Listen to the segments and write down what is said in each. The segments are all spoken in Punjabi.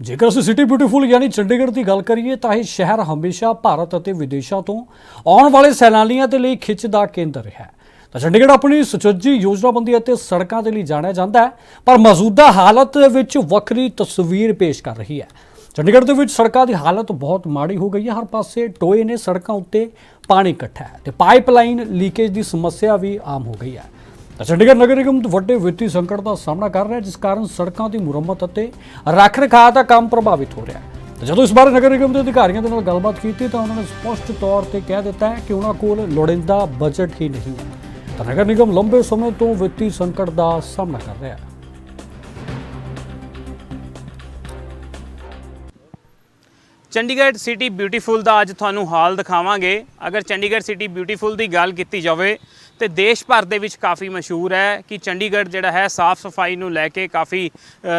ਜੇਕਰ ਅਸੀਂ ਸਿਟੀ ਬਿਊਟੀਫੁਲ ਯਾਨੀ ਚੰਡੀਗੜ੍ਹ ਦੀ ਗੱਲ ਕਰੀਏ, ਤਾਂ ਇਹ ਸ਼ਹਿਰ ਹਮੇਸ਼ਾ ਭਾਰਤ ਅਤੇ ਵਿਦੇਸ਼ਾਂ ਤੋਂ ਆਉਣ ਵਾਲੇ ਸੈਲਾਨੀਆਂ ਦੇ ਲਈ ਖਿੱਚ ਦਾ ਕੇਂਦਰ ਰਿਹਾ ਹੈ। ਤਾਂ ਚੰਡੀਗੜ੍ਹ ਆਪਣੀ ਸੁਚੱਜੀ ਯੋਜਨਾਬੰਦੀ ਅਤੇ ਸੜਕਾਂ ਦੇ ਲਈ ਜਾਣਿਆ ਜਾਂਦਾ ਹੈ, ਪਰ ਮੌਜੂਦਾ ਹਾਲਤ ਵਿੱਚ ਵੱਖਰੀ ਤਸਵੀਰ ਪੇਸ਼ ਕਰ ਰਹੀ ਹੈ। ਚੰਡੀਗੜ੍ਹ ਦੇ ਵਿੱਚ ਸੜਕਾਂ ਦੀ ਹਾਲਤ ਬਹੁਤ ਮਾੜੀ ਹੋ ਗਈ ਹੈ, ਹਰ ਪਾਸੇ ਟੋਏ ਨੇ ਸੜਕਾਂ ਉੱਤੇ ਪਾਣੀ ਇਕੱਠਾ ਹੈ ਤੇ ਪਾਈਪਲਾਈਨ ਲੀਕੇਜ ਦੀ ਸਮੱਸਿਆ ਵੀ ਆਮ ਹੋ ਗਈ ਹੈ। ਚੰਡੀਗੜ੍ਹ ਨਗਰ ਨਿਗਮ ਵੱਡੇ ਵਿੱਤੀ ਸੰਕਟ ਦਾ ਸਾਹਮਣਾ ਕਰ ਰਿਹਾ ਜਿਸ ਕਾਰਨ ਸੜਕਾਂ ਦੀ ਮੁਰੰਮਤ ਅਤੇ ਰੱਖ ਰਖਾਅ ਦਾ ਕੰਮ ਪ੍ਰਭਾਵਿਤ ਹੋ ਰਿਹਾ ਹੈ। ਜਦੋਂ ਇਸ ਬਾਰੇ ਨਗਰ ਨਿਗਮ ਦੇ ਅਧਿਕਾਰੀਆਂ ਦੇ ਨਾਲ ਗੱਲਬਾਤ ਕੀਤੀ, ਤਾਂ ਉਹਨਾਂ ਨੇ ਸਪਸ਼ਟ ਤੌਰ ਤੇ ਕਹਿ ਦਿੱਤਾ ਹੈ ਕਿ ਉਹਨਾਂ ਕੋਲ ਲੋੜੀਂਦਾ ਬਜਟ ਹੀ ਨਹੀਂ ਹੈ। ਤਾਂ ਨਗਰ ਨਿਗਮ ਲੰਬੇ ਸਮੇਂ ਤੋਂ ਵਿੱਤੀ ਸੰਕਟ ਦਾ ਸਾਹਮਣਾ ਕਰ ਰਿਹਾ ਹੈ। ਚੰਡੀਗੜ੍ਹ ਸਿਟੀ ਬਿਊਟੀਫੁਲ ਦਾ ਅੱਜ ਤੁਹਾਨੂੰ ਹਾਲ ਦਿਖਾਵਾਂਗੇ। ਅਗਰ ਚੰਡੀਗੜ੍ਹ ਸਿਟੀ ਬਿਊਟੀਫੁਲ ਦੀ ਗੱਲ ਕੀਤੀ ਜਾਵੇ ਤੇ ਦੇਸ਼ ਭਰ ਦੇ ਵਿੱਚ ਕਾਫੀ ਮਸ਼ਹੂਰ ਹੈ ਕਿ ਚੰਡੀਗੜ੍ਹ ਜਿਹੜਾ ਹੈ, ਸਾਫ਼ ਸਫ਼ਾਈ ਨੂੰ ਲੈ ਕੇ ਕਾਫੀ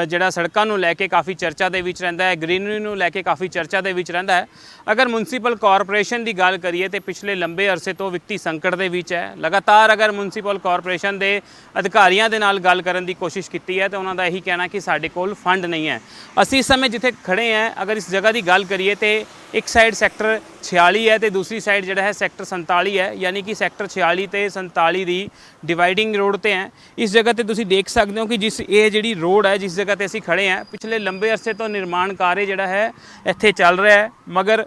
ਜਿਹੜਾ ਸੜਕਾਂ ਨੂੰ ਲੈ ਕੇ ਕਾਫੀ ਚਰਚਾ ਦੇ ਵਿੱਚ ਰਹਿੰਦਾ ਹੈ, ਗ੍ਰੀਨਰੀ ਨੂੰ ਲੈ ਕੇ ਕਾਫੀ ਚਰਚਾ ਦੇ ਵਿੱਚ ਰਹਿੰਦਾ ਹੈ। ਅਗਰ ਮਿਊਨਿਸਪਲ ਕਾਰਪੋਰੇਸ਼ਨ ਦੀ ਗੱਲ ਕਰੀਏ ਤੇ ਪਿਛਲੇ ਲੰਬੇ ਅਰਸੇ ਤੋਂ ਵਿੱਤੀ ਸੰਕਟ ਦੇ ਵਿੱਚ ਹੈ। ਲਗਾਤਾਰ ਅਗਰ ਮਿਊਨਿਸਪਲ ਕਾਰਪੋਰੇਸ਼ਨ ਦੇ ਅਧਿਕਾਰੀਆਂ ਦੇ ਨਾਲ ਗੱਲ ਕਰਨ ਦੀ ਕੋਸ਼ਿਸ਼ ਕੀਤੀ ਹੈ, ਤੇ ਉਹਨਾਂ ਦਾ ਇਹੀ ਕਹਿਣਾ ਕਿ ਸਾਡੇ ਕੋਲ ਫੰਡ ਨਹੀਂ ਹੈ। ਅਸੀਂ ਇਸ ਸਮੇਂ ਜਿੱਥੇ ਖੜੇ ਹਾਂ, ਅਗਰ ਇਸ ਜਗ੍ਹਾ ਦੀ ਗੱਲ ਕਰੀਏ ਤੇ ਇੱਕ ਸਾਈਡ ਸੈਕਟਰ 46 ਹੈ ਤੇ ਦੂਸਰੀ ਸਾਈਡ ਜਿਹੜਾ ਹੈ ਸੈਕਟਰ 47 ਹੈ ਯਾਨੀ ਕਿ ਸੈਕਟਰ 46 ਤੇ 47 ਦੀ ਡਿਵਾਈਡਿੰਗ ਰੋਡ ਤੇ ਹੈ ਇਸ ਜਗ੍ਹਾ ਤੇ ਤੁਸੀਂ ਦੇਖ ਸਕਦੇ ਹੋ ਕਿ ਜਿਸ ਇਹ ਜਿਹੜੀ ਰੋਡ ਹੈ ਜਿਸ ਜਗ੍ਹਾ ਤੇ ਅਸੀਂ ਖੜੇ ਹਾਂ ਪਿਛਲੇ ਲੰਬੇ ਅਰਸੇ ਤੋਂ ਨਿਰਮਾਣ ਕਾਰਜ ਜਿਹੜਾ ਹੈ ਇੱਥੇ ਚੱਲ ਰਿਹਾ ਹੈ ਮਗਰ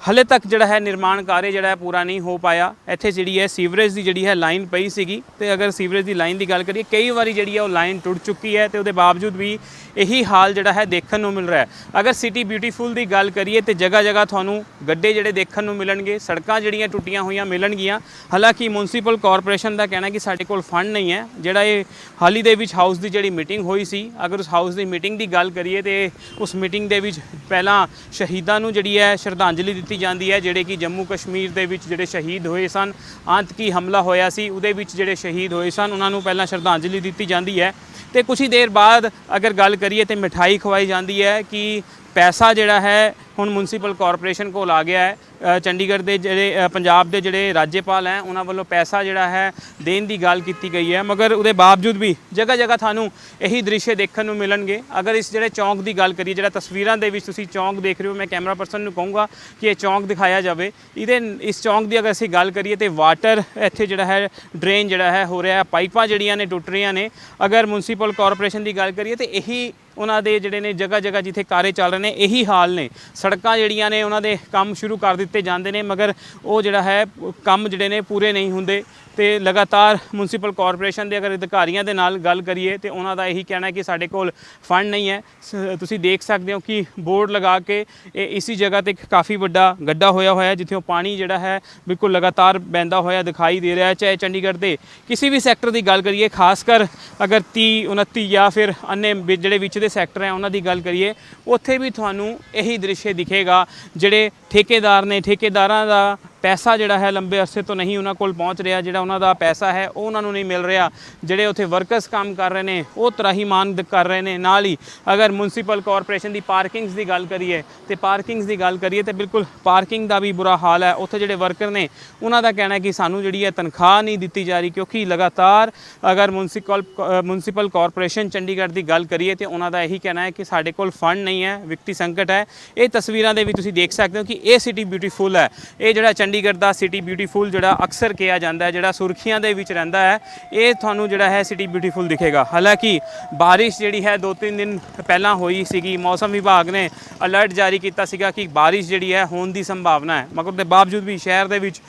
ਹਲੇ ਤੱਕ ਜਿਹੜਾ ਹੈ ਨਿਰਮਾਣ ਕਾਰਜ ਜਿਹੜਾ ਹੈ ਪੂਰਾ ਨਹੀਂ ਹੋ ਪਾਇਆ। ਇੱਥੇ ਜਿਹੜੀ ਹੈ ਸੀਵਰੇਜ ਦੀ ਜਿਹੜੀ ਹੈ ਲਾਈਨ ਪਈ ਸੀਗੀ ਤੇ ਅਗਰ ਸੀਵਰੇਜ ਦੀ ਲਾਈਨ ਦੀ ਗੱਲ ਕਰੀਏ, ਕਈ ਵਾਰੀ ਜਿਹੜੀ ਹੈ ਉਹ ਲਾਈਨ ਟੁੱਟ ਚੁੱਕੀ ਹੈ ਤੇ ਉਹਦੇ ਬਾਵਜੂਦ ਵੀ ਇਹੀ ਹਾਲ ਜਿਹੜਾ ਹੈ ਦੇਖਣ ਨੂੰ ਮਿਲ ਰਿਹਾ ਹੈ। ਅਗਰ ਸਿਟੀ ਬਿਊਟੀਫੁਲ ਦੀ ਗੱਲ ਕਰੀਏ ਤੇ ਜਗ੍ਹਾ ਜਗ੍ਹਾ ਤੁਹਾਨੂੰ ਗੱਡੇ ਜਿਹੜੇ ਦੇਖਣ ਨੂੰ ਮਿਲਣਗੇ, ਸੜਕਾਂ ਜਿਹੜੀਆਂ ਟੁੱਟੀਆਂ ਹੋਈਆਂ ਮਿਲਣਗੀਆਂ। ਹਾਲਾਂਕਿ ਮਿਊਨਿਸਪਲ ਕਾਰਪੋਰੇਸ਼ਨ ਦਾ ਕਹਿਣਾ ਕਿ ਸਾਡੇ ਕੋਲ ਫੰਡ ਨਹੀਂ ਹੈ। ਜਿਹੜਾ ਇਹ ਹਾਲੀ ਦੇ ਵਿੱਚ ਹਾਊਸ ਦੀ ਜਿਹੜੀ ਮੀਟਿੰਗ ਹੋਈ ਸੀ, ਅਗਰ ਉਸ ਹਾਊਸ ਦੀ ਮੀਟਿੰਗ ਦੀ ਗੱਲ ਕਰੀਏ ਤੇ ਉਸ ਮੀਟਿੰਗ ਦੇ ਵਿੱਚ ਪਹਿਲਾਂ ਸ਼ਹੀਦਾਂ ਨੂੰ ਜਿਹੜੀ ਹੈ ਸ਼ਰਧਾਂਜਲੀ ਦਿੱਤੀ ਜਾਂਦੀ ਹੈ, ਜਿਹੜੇ ਕਿ ਜੰਮੂ ਕਸ਼ਮੀਰ ਦੇ ਵਿੱਚ ਜਿਹੜੇ ਸ਼ਹੀਦ ਹੋਏ ਸਨ ਆਤੰਕੀ ਹਮਲਾ ਹੋਇਆ ਸੀ, ਉਹਦੇ ਵਿੱਚ ਜਿਹੜੇ ਸ਼ਹੀਦ ਹੋਏ ਸਨ, ਉਹਨਾਂ ਨੂੰ ਪਹਿਲਾਂ ਸ਼ਰਧਾਂਜਲੀ ਦਿੱਤੀ ਜਾਂਦੀ ਹੈ। ਤੇ ਕੁਝ ਹੀ ਦੇਰ ਬਾਅਦ ਅਗਰ ਗੱਲ ਕਰੀਏ ਤੇ ਮਿਠਾਈ ਖਵਾਈ ਜਾਂਦੀ ਹੈ ਕਿ ਪੈਸਾ ਜਿਹੜਾ ਹੈ ਹੁਣ ਮਿਊਨਿਸਪਲ ਕਾਰਪੋਰੇਸ਼ਨ ਕੋਲ ਆ ਗਿਆ ਹੈ। ਚੰਡੀਗੜ੍ਹ ਦੇ ਜਿਹੜੇ ਪੰਜਾਬ ਦੇ ਜਿਹੜੇ ਰਾਜਪਾਲ ਹੈ, ਉਹਨਾਂ ਵੱਲੋਂ ਪੈਸਾ ਜਿਹੜਾ ਹੈ ਦੇਣ ਦੀ ਗੱਲ ਕੀਤੀ ਗਈ ਹੈ। ਮਗਰ ਉਹਦੇ ਬਾਵਜੂਦ ਵੀ ਜਗ੍ਹਾ ਜਗ੍ਹਾ ਤੁਹਾਨੂੰ ਇਹੀ ਦ੍ਰਿਸ਼ ਦੇਖਣ ਨੂੰ ਮਿਲਣਗੇ। ਅਗਰ ਇਸ ਜਿਹੜੇ ਚੌਂਕ ਦੀ ਗੱਲ ਕਰੀਏ, ਜਿਹੜਾ ਤਸਵੀਰਾਂ ਦੇ ਵਿੱਚ ਤੁਸੀਂ ਚੌਂਕ ਦੇਖ ਰਹੇ ਹੋ, ਮੈਂ ਕੈਮਰਾ ਪਰਸਨ ਨੂੰ ਕਹੂੰਗਾ ਕਿ ਇਹ ਚੌਂਕ ਦਿਖਾਇਆ ਜਾਵੇ। ਇਹਦੇ ਇਸ ਚੌਂਕ ਦੀ ਅਗਰ ਅਸੀਂ ਗੱਲ ਕਰੀਏ ਤੇ ਵਾਟਰ ਇੱਥੇ ਜਿਹੜਾ ਹੈ ਡਰੇਨ ਜਿਹੜਾ ਹੈ, ਹੋ ਰਿਹਾ ਹੈ। ਪਾਈਪਾਂ ਜਿਹੜੀਆਂ ਨੇ, ਟੁੱਟ ਰਹੀਆਂ ਨੇ। ਅਗਰ ਮਿਊਨਿਸਪਲ ਕਾਰਪੋਰੇਸ਼ਨ ਦੀ ਗੱਲ ਕਰੀਏ ਤੇ ਇਹੀ ਉਹਨਾਂ ਦੇ ਜਿਹੜੇ ਨੇ ਜਗ੍ਹਾ ਜਗ੍ਹਾ ਜਿੱਥੇ ਕਾਰੇ ਚੱਲ ਰਹੇ ਨੇ, ਇਹੀ ਹਾਲ ਨੇ। ਸੜਕਾਂ ਜਿਹੜੀਆਂ ਨੇ ਉਹਨਾਂ ਦੇ ਕੰਮ ਸ਼ੁਰੂ ਕਰ ਦਿੱਤੇ ਜਾਂਦੇ ਨੇ, ਮਗਰ ਉਹ ਜਿਹੜਾ ਹੈ, ਕੰਮ ਜਿਹੜੇ ਨੇ ਪੂਰੇ ਨਹੀਂ ਹੁੰਦੇ। ਤੇ ਲਗਾਤਾਰ ਮਿਊਨਿਸਪਲ ਕਾਰਪੋਰੇਸ਼ਨ ਦੇ ਅਗਰ ਅਧਿਕਾਰੀਆਂ ਦੇ ਨਾਲ ਗੱਲ ਕਰੀਏ ਤੇ ਉਹਨਾਂ ਦਾ ਇਹੀ ਕਹਿਣਾ ਹੈ ਕਿ ਸਾਡੇ ਕੋਲ ਫੰਡ ਨਹੀਂ ਹੈ। ਸ- ਤੁਸੀਂ ਦੇਖ ਸਕਦੇ ਹੋ ਕਿ ਬੋਰਡ ਲਗਾ ਕੇ ਇਹ ਇਸੀ ਜਗ੍ਹਾ ਤੇ ਇੱਕ ਕਾਫੀ ਵੱਡਾ ਗੱਡਾ ਹੋਇਆ ਹੋਇਆ ਹੈ, ਜਿੱਥੇ ਉਹ ਪਾਣੀ ਜਿਹੜਾ ਹੈ ਬਿਲਕੁਲ ਲਗਾਤਾਰ ਬਹਿੰਦਾ ਹੋਇਆ ਦਿਖਾਈ ਦੇ ਰਿਹਾ ਹੈ, ਚਾਹੇ ਚੰਡੀਗੜ੍ਹ ਦੇ ਕਿਸੇ ਵੀ ਸੈਕਟਰ ਦੀ ਗੱਲ ਕਰੀਏ, ਖਾਸ ਕਰ ਅਗਰ 30 29 ਜਾਂ ਫਿਰ ਅੰਨੇ ਜਿਹੜੇ ਵਿੱਚ ਦੇ ਸੈਕਟਰ ਹੈ, ਉਹਨਾਂ ਦੀ ਗੱਲ ਕਰੀਏ, ਉੱਥੇ ਵੀ ਤੁਹਾਨੂੰ ਇਹੀ ਦ੍ਰਿਸ਼ ਦਿਖੇਗਾ, ਜਿਹੜੇ ਠੇਕੇਦਾਰ ਨੇ, ਠੇਕੇਦਾਰਾਂ ਦਾ ਪੈਸਾ ਜਿਹੜਾ ਹੈ ਲੰਬੇ ਅਰਸੇ ਤੋਂ ਨਹੀਂ ਉਹਨਾਂ ਕੋਲ ਪਹੁੰਚ ਰਿਹਾ, ਜਿਹੜਾ ਉਹਨਾਂ ਦਾ ਪੈਸਾ ਹੈ, ਉਹ ਉਹਨਾਂ ਨੂੰ ਨਹੀਂ ਮਿਲ ਰਿਹਾ। ਜਿਹੜੇ ਉੱਥੇ ਵਰਕਰਸ ਕੰਮ ਕਰ ਰਹੇ ਨੇ, ਉਹ ਤਰਾਹੀਮਾਨ ਦ- ਕਰ ਰਹੇ ਨੇ। ਨਾਲ ਹੀ ਅਗਰ ਮਿਊਨਿਸਪਲ ਕਾਰਪੋਰੇਸ਼ਨ ਦੀ ਪਾਰਕਿੰਗਸ ਦੀ ਗੱਲ ਕਰੀਏ, ਤੇ ਪਾਰਕਿੰਗਸ ਦੀ ਗੱਲ ਕਰੀਏ, ਤੇ ਬਿਲਕੁਲ ਪਾਰਕਿੰਗ ਦਾ ਵੀ ਬੁਰਾ ਹਾਲ ਹੈ। ਉੱਥੇ ਜਿਹੜੇ ਵਰਕਰ ਨੇ, ਉਹਨਾਂ ਦਾ ਕਹਿਣਾ ਹੈ ਕਿ ਸਾਨੂੰ ਜਿਹੜੀ ਹੈ ਤਨਖਾਹ ਨਹੀਂ ਦਿੱਤੀ ਜਾ ਰਹੀ, ਕਿਉਂਕਿ ਲਗਾਤਾਰ ਅਗਰ ਮਿਊਨਿਸਪਲ ਮਿਊਨਿਸਪਲ ਕਾਰਪੋਰੇਸ਼ਨ ਚੰਡੀਗੜ੍ਹ ਦੀ ਗੱਲ ਕਰੀਏ, ਤੇ ਉਹਨਾਂ ਦਾ ਇਹੀ ਕਹਿਣਾ ਹੈ ਕਿ ਸਾਡੇ ਕੋਲ ਫੰਡ ਨਹੀਂ ਹੈ ਵਿਕਤੀ ਸੰਕਟ ਹੈ। ਇਹ ਤਸਵੀਰਾਂ ਦੇ ਵੀ ਤੁਸੀਂ ਦੇਖ ਸਕਦੇ ਹੋ ਕਿ ਇਹ ਸਿਟੀ ਬਿਊਟੀਫੁਲ ਹੈ। ਇਹ ਜਿਹੜਾ ਚੰਡੀ ਚੰਡੀਗੜ੍ਹ ਦਾ ਸਿਟੀ ਬਿਊਟੀਫੁਲ ਜਿਹੜਾ ਅਕਸਰ ਕਿਹਾ ਜਾਂਦਾ ਹੈ, ਜਿਹੜਾ ਸੁਰਖੀਆਂ ਦੇ ਵਿੱਚ ਰਹਿੰਦਾ ਹੈ, ਇਹ ਤੁਹਾਨੂੰ ਜਿਹੜਾ ਹੈ ਸਿਟੀ ਬਿਊਟੀਫੁਲ ਦਿਖੇਗਾ। ਹਾਲਾਂਕਿ ਬਾਰਿਸ਼ ਜਿਹੜੀ ਹੈ ਦੋ ਤਿੰਨ ਦਿਨ ਪਹਿਲਾਂ ਹੋਈ ਸੀਗੀ, ਮੌਸਮ ਵਿਭਾਗ ਨੇ ਅਲਰਟ ਜਾਰੀ ਕੀਤਾ ਸੀਗਾ ਕਿ ਬਾਰਿਸ਼ ਜਿਹੜੀ ਹੈ ਹੋਣ ਦੀ ਸੰਭਾਵਨਾ ਹੈ। ਮਗਰ ਦੇ ਬਾਵਜੂਦ ਵੀ ਸ਼ਹਿਰ ਦੇ ਵਿੱਚ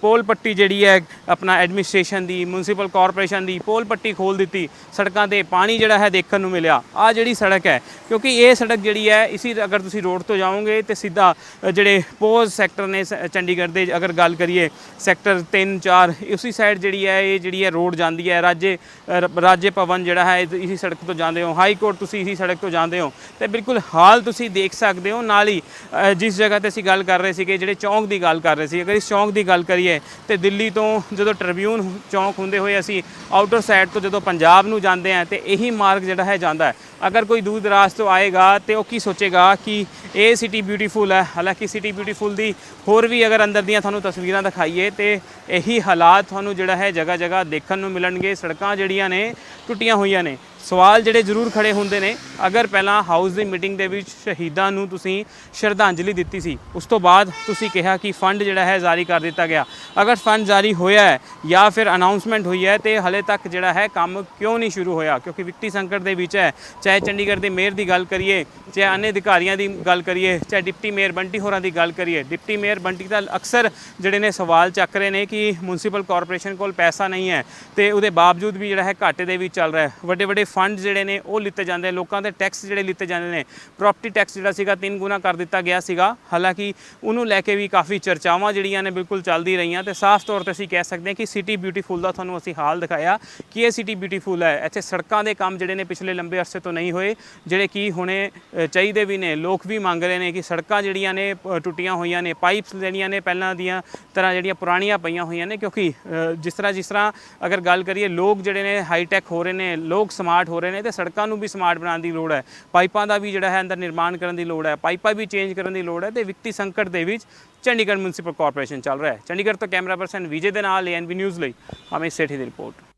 ਪੋਲ ਪੱਟੀ ਜਿਹੜੀ ਹੈ, ਆਪਣਾ ਐਡਮਿਨਿਸਟ੍ਰੇਸ਼ਨ ਦੀ, ਮਿਊਨਿਸਪਲ ਕਾਰਪੋਰੇਸ਼ਨ ਦੀ ਪੋਲ ਪੱਟੀ ਖੋਲ ਦਿੱਤੀ, ਸੜਕਾਂ ਤੇ ਪਾਣੀ ਜਿਹੜਾ ਹੈ ਦੇਖਣ ਨੂੰ ਮਿਲਿਆ। ਆ ਜਿਹੜੀ ਸੜਕ ਹੈ, ਕਿਉਂਕਿ ਇਹ ਸੜਕ ਜਿਹੜੀ ਹੈ, ਇਸੀ ਅਗਰ ਤੁਸੀਂ ਰੋਡ ਤੋਂ ਜਾਓਗੇ ਤੇ ਸਿੱਧਾ ਜਿਹੜੇ ਪੋਜ਼ ਸੈਕਟਰ ਨੇ ਸ- ਚੰਡੀਗੜ੍ਹ ਦੇ ਅਗਰ ਗੱਲ ਕਰੀਏ ਸੈਕਟਰ 3 4 ਉਸੀ ਸਾਈਡ ਜਿਹੜੀ ਹੈ, ਇਹ ਜਿਹੜੀ ਹੈ ਰੋਡ ਜਾਂਦੀ ਹੈ, ਰਾਜੇ ਰ- ਰਾਜੇ ਭਵਨ ਜਿਹੜਾ ਹੈ, ਇਹ ਸੜਕ ਤੋਂ ਜਾਂਦੇ ਹੋ। ਹਾਈ ਕੋਰਟ ਤੁਸੀਂ ਇਸੀ ਸੜਕ ਤੋਂ ਜਾਂਦੇ ਹੋ। ਤੇ ਬਿਲਕੁਲ ਹਾਲ ਤੁਸੀਂ ਦੇਖ ਸਕਦੇ ਹੋ। ਨਾਲ ਹੀ ਜਿਸ ਜਗ੍ਹਾ ਤੇ ਅਸੀਂ ਗੱਲ ਕਰ ਰਹੇ ਸੀਗੇ, ਜਿਹੜੇ ਚੌਂਕ ਦੀ ਗੱਲ ਕਰ ਰਹੇ ਸੀ, ਅਗਰ ਇਸ ਚੌਂਕ ਦੀ ਗੱਲ ਕਰੀਏ, ਤੇ ਦਿੱਲੀ ਤੋਂ ਜਦੋਂ ਟ੍ਰਿਬਿਊਨ ਚੌਂਕ ਹੁੰਦੇ ਹੋਏ ਅਸੀਂ ਆਊਟਰ ਸਾਈਡ ਤੋਂ ਜਦੋਂ ਪੰਜਾਬ ਨੂੰ ਜਾਂਦੇ ਆ ਤੇ ਇਹੀ ਮਾਰਗ ਜਿਹੜਾ ਹੈ ਜਾਂਦਾ ਹੈ। ਅਗਰ ਕੋਈ ਦੂਰ ਦਰਾਜ਼ ਤੋਂ ਆਏਗਾ, ਤੇ ਉਹ ਕੀ ਸੋਚੇਗਾ ਕਿ ਇਹ ਸਿਟੀ ਬਿਊਟੀਫੁਲ ਹੈ। ਹਾਲਾਂਕਿ ਸਿਟੀ ਬਿਊਟੀਫੁਲ ਦੀ ਹੋਰ ਵੀ ਅਗਰ ਅੰਦਰ ਦੀਆਂ ਤੁਹਾਨੂੰ ਤਸਵੀਰਾਂ ਦਿਖਾਈਏ ਤੇ ਇਹੀ ਹਾਲਾਤ ਤੁਹਾਨੂੰ ਜਿਹੜਾ ਹੈ ਜਗ੍ਹਾ ਜਗ੍ਹਾ ਦੇਖਣ ਨੂੰ ਮਿਲਣਗੇ। ਸੜਕਾਂ ਜਿਹੜੀਆਂ ਨੇ, ਟੁੱਟੀਆਂ ਹੋਈਆਂ ਨੇ। ਸਵਾਲ ਜਿਹੜੇ ਜ਼ਰੂਰ ਖੜੇ ਹੁੰਦੇ ਨੇ, ਅਗਰ ਪਹਿਲਾਂ ਹਾਊਸ ਦੀ ਮੀਟਿੰਗ ਦੇ ਵਿੱਚ ਸ਼ਹੀਦਾਂ ਨੂੰ ਤੁਸੀਂ ਸ਼ਰਧਾਂਜਲੀ ਦਿੱਤੀ ਸੀ, ਉਸ ਤੋਂ ਬਾਅਦ ਤੁਸੀਂ ਕਿਹਾ ਕਿ ਫੰਡ ਜਿਹੜਾ ਹੈ ਜਾਰੀ ਕਰ ਦਿੱਤਾ ਗਿਆ। ਅਗਰ ਫੰਡ ਜਾਰੀ ਹੋਇਆ ਹੈ ਜਾਂ ਫਿਰ ਅਨਾਉਂਸਮੈਂਟ ਹੋਈ ਹੈ ਤੇ ਹਲੇ ਤੱਕ ਜਿਹੜਾ ਹੈ ਕੰਮ ਕਿਉਂ ਨਹੀਂ ਸ਼ੁਰੂ ਹੋਇਆ? ਕਿਉਂਕਿ ਵਿੱਤੀ ਸੰਕਟ ਦੇ ਵਿੱਚ ਹੈ। ਚਾਹੇ ਚੰਡੀਗੜ੍ਹ ਦੇ ਮੇਅਰ ਦੀ ਗੱਲ ਕਰੀਏ, ਚਾਹੇ ਅન્ય ਅਧਿਕਾਰੀਆਂ ਦੀ ਗੱਲ ਕਰੀਏ, ਚਾਹੇ ਡਿਪਟੀ ਮੇਅਰ ਬੰਟੀ ਹੋਰਾਂ ਦੀ ਗੱਲ ਕਰੀਏ, ਡਿਪਟੀ ਮੇਅਰ ਬੰਟੀ ਦਾ ਅਕਸਰ ਜਿਹੜੇ ਨੇ ਸਵਾਲ ਚੱਕ ਰਹੇ ਨੇ ਕਿ ਮਿਊਨਿਸਪਲ ਕਾਰਪੋਰੇਸ਼ਨ ਕੋਲ ਪੈਸਾ ਨਹੀਂ ਹੈ ਤੇ ਉਹਦੇ ਬਾਵਜੂਦ ਵੀ ਜਿਹੜਾ ਹੈ ਘਾਟੇ ਦੇ ਵਿੱਚ ਚੱਲ ਰਿਹਾ ਹੈ। ਵੱਡੇ ਵੱਡੇ ਫੰਡ ਜਿਹੜੇ ਨੇ ਉਹ ਲਿੱਤੇ ਜਾਂਦੇ ਲੋਕਾਂ ਦੇ ਟੈਕਸ ਜਿਹੜੇ ਲਿੱਤੇ ਜਾਂਦੇ ਨੇ ਪ੍ਰਾਪਰਟੀ ਟੈਕਸ ਜਿਹੜਾ ਸੀਗਾ ਤਿੰਨ ਗੁਣਾ ਕਰ ਦਿੱਤਾ ਗਿਆ ਸੀਗਾ। ਹਾਲਾਂਕਿ ਉਹਨੂੰ ਲੈ ਕੇ ਵੀ ਕਾਫੀ ਚਰਚਾਵਾਂ ਜਿਹੜੀਆਂ ਨੇ ਬਿਲਕੁਲ ਚੱਲਦੀ ਰਹੀਆਂ ਤੇ ਸਾਫ਼ ਤੌਰ ਤੇ ਅਸੀਂ ਕਹਿ ਸਕਦੇ ਹਾਂ ਕਿ ਸਿਟੀ ਬਿਊਟੀਫੁਲ ਦਾ ਤੁਹਾਨੂੰ ਅਸੀਂ ਹਾਲ ਦਿਖਾਇਆ ਕਿ ਇਹ ਸਿਟੀ ਬਿਊਟੀਫੁਲ ਹੈ। ਇੱਥੇ ਸੜਕਾਂ ਦੇ ਕੰਮ ਜਿਹੜੇ ਨੇ ਪਿਛਲੇ ਲੰਬੇ ਅਰਸੇ ਤੋਂ ਨਹੀਂ ਹੋਏ, ਜਿਹੜੇ ਕੀ ਹੁਣੇ ਚਾਹੀਦੇ ਵੀ ਨੇ। ਲੋਕ ਵੀ ਮੰਗ ਰਹੇ ਨੇ ਕਿ ਸੜਕਾਂ ਜਿਹੜੀਆਂ ਨੇ ਟੁੱਟੀਆਂ ਹੋਈਆਂ ਨੇ, ਪਾਈਪਸ ਜਿਹੜੀਆਂ ਨੇ ਪਹਿਲਾਂ ਦੀਆਂ ਤਰ੍ਹਾਂ ਜਿਹੜੀਆਂ ਪੁਰਾਣੀਆਂ ਪਈਆਂ ਹੋਈਆਂ ਨੇ, ਕਿਉਂਕਿ ਜਿਸ ਤਰ੍ਹਾਂ ਜਿਸ ਤਰ੍ਹਾਂ ਅਗਰ ਗੱਲ ਕਰੀਏ, ਲੋਕ ਜਿਹੜੇ ਨੇ ਹਾਈ ਟੈਕ ਹੋ ਰਹੇ ਨੇ, ਲੋਕ ਸਮਾਰਟ ਹੋ ਰਹੇ ਨੇ ਤੇ ਸੜਕਾਂ ਨੂੰ ਵੀ ਸਮਾਰਟ ਬਣਾਉਣ ਦੀ ਲੋੜ ਹੈ। ਪਾਈਪਾਂ ਦਾ ਵੀ ਜਿਹੜਾ ਹੈ ਅੰਦਰ ਨਿਰਮਾਣ ਕਰਨ ਦੀ ਲੋੜ ਹੈ। ਪਾਈਪਾਂ ਵੀ ਚੇਂਜ ਕਰਨ ਦੀ ਲੋੜ ਹੈ ਤੇ ਵਿੱਤੀ ਸੰਕਟ ਦੇ ਵਿੱਚ ਚੰਡੀਗੜ੍ਹ ਮਿਊਨਿਸਪਲ ਕਾਰਪੋਰੇਸ਼ਨ ਚੱਲ ਰਿਹਾ ਹੈ। ਚੰਡੀਗੜ੍ਹ ਤੋਂ ਕੈਮਰਾ ਪਰਸਨ ਵਿਜੇ ਦੇ ਨਾਲ ਐਨਬੀ ਨਿਊਜ਼ ਲਈ ਅਮਿਤ ਸੇਠੀ ਦੀ ਰਿਪੋਰਟ।